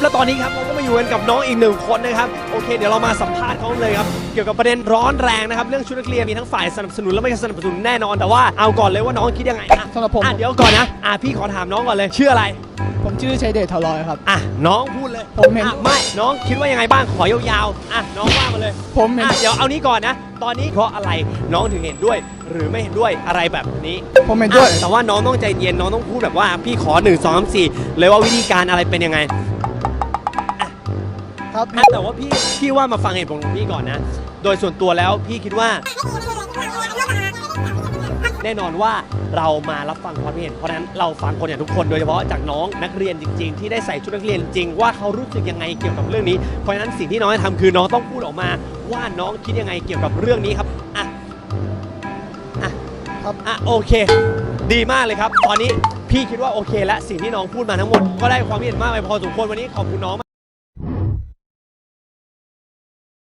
และตอนนี้ครับเราก็มาอยู่กันกับน้องอีกหนึ่งคนนะครับโอเค เดี๋ยวเรามาสัมภาษณ์เขาเลยครับเกี่ยวกับประเด็นร้อนแรงนะครับเรื่องชุดนักเรียนมีทั้งฝ่ายสนับสนุนและไม่สนับสนุนแน่นอนแต่ว่าเอาก่อนเลยว่าน้องคิดยังไงอะสำหรับผม อะเดี๋ยวก่อนนะอะพี่ขอถามน้องก่อนเลยชื่ออะไรผมชื่อชัยเดชเทาลอยครับ อะน้องพูดเลยผมเห็น อะไม่น้องคิดว่ายังไงบ้างขอยาวๆอะน้องว่ามาเลยผมเห็นอะเดี๋ยวเอานี้ก่อนนะ ตอนนี้เพราะอะไรน้องถึงเห็นด้วย หรือไม่เห็นด้วยอะไรแบบนี้ผมเห็นด้วย อะแต่ว่าน้องต้องใจเย็นน้องต้องพูดแบบว่าพี่ขอ1 2 3 4เลยว่าวิธีการอะไรเป็นยังไง ครับ อะแต่ว่าพี่พี่ว่ามาฟังเหตุผลของพี่ก่อนนะ โดยส่วนตัวแล้วพี่คิดว่า แน่นอนว่าเรามารับฟังความคิดเห็นเพราะฉะนั้นเราฟังคนอย่างทุกคนโดยเฉพาะจากน้องนักเรียนจริง ๆ ที่ได้ใส่ชุดนักเรียนจริงว่าเขารู้สึกยังไงเกี่ยวกับเรื่องนี้เพราะฉะนั้นสิ่งที่น้องจะทำคือน้องต้องพูดออกมาว่าน้องคิดยังไงเกี่ยวกับเรื่องนี้ครับอะอะครับ อะโอเค ดีมากเลยครับ ตอนนี้พี่คิดว่าโอเคและสิ่งที่น้องพูดมาทั้งหมดก็ได้ความคิดเห็นมากไปพอสมควรวันนี้ขอบคุณน้องมาก